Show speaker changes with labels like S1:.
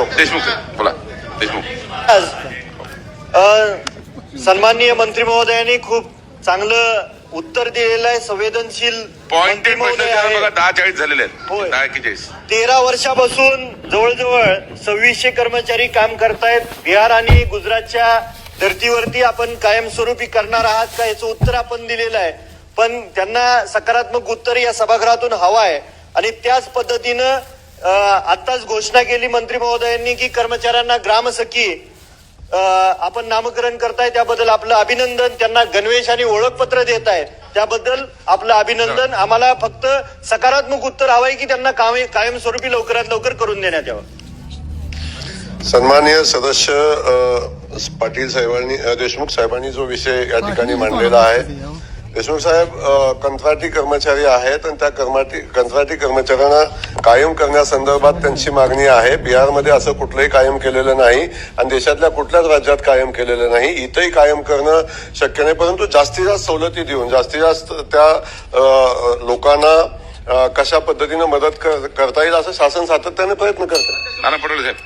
S1: भाऊ
S2: देशमुख बोला. देशमुख.
S1: आज सन्माननीय मंत्री महोदयांनी खूप चांगलं उत्तर दिलेलं आहे संवेदनशील मंत्री
S2: प्रश्न
S1: महोदय
S2: विचारा
S1: आहे.
S2: बघा दहा चाळीस झालेले
S1: होय.
S2: आहेत दहा एक्केचाळीस.
S1: तेरा वर्षापासून जवळजवळ सव्वीसशे कर्मचारी काम करतायत. बिहार आणि गुजरातच्या धर्तीवरती आपण कायमस्वरूपी करणार आहात का याचं उत्तर आपण दिलेलं आहे. पण त्यांना सकारात्मक उत्तर या सभागृहातून हवं आहे. आणि त्याच पद्धतीनं आत्ताच घोषणा केली मंत्री महोदयांनी की कर्मचाऱ्यांना ग्रामसखी अ, आपण नामकरण करताय त्याबद्दल आपलं अभिनंदन त्यांना गणवेश आणि ओळखपत्र देत आहे त्याबद्दल आपलं अभिनंदन. आम्हाला फक्त सकारात्मक उत्तर हवंय की त्यांना कायम कायमस्वरूपी लवकरात लवकर करून देण्यात यावं.
S3: सन्माननीय सदस्य पाटील साहेबांनी देशमुख साहेबांनी जो विषय या ठिकाणी मांडलेला आहे देशमुख साहेब कंत्राटी कर्मचारी आहेत आणि त्या कर्माटी कंत्राटी कर्मचाऱ्यांना कायम करण्यासंदर्भात त्यांची मागणी आहे. बिहारमध्ये असं कुठलंही कायम केलेलं नाही आणि देशातल्या कुठल्याच राज्यात कायम केलेलं नाही. इथंही कायम करणं शक्य नाही. परंतु जास्तीत जास्त सवलती देऊन जास्तीत जास्त त्या लोकांना कशा पद्धतीनं मदत कर- करता येईल असं शासन सातत्याने प्रयत्न करतं
S2: नाना पटोले साहेब.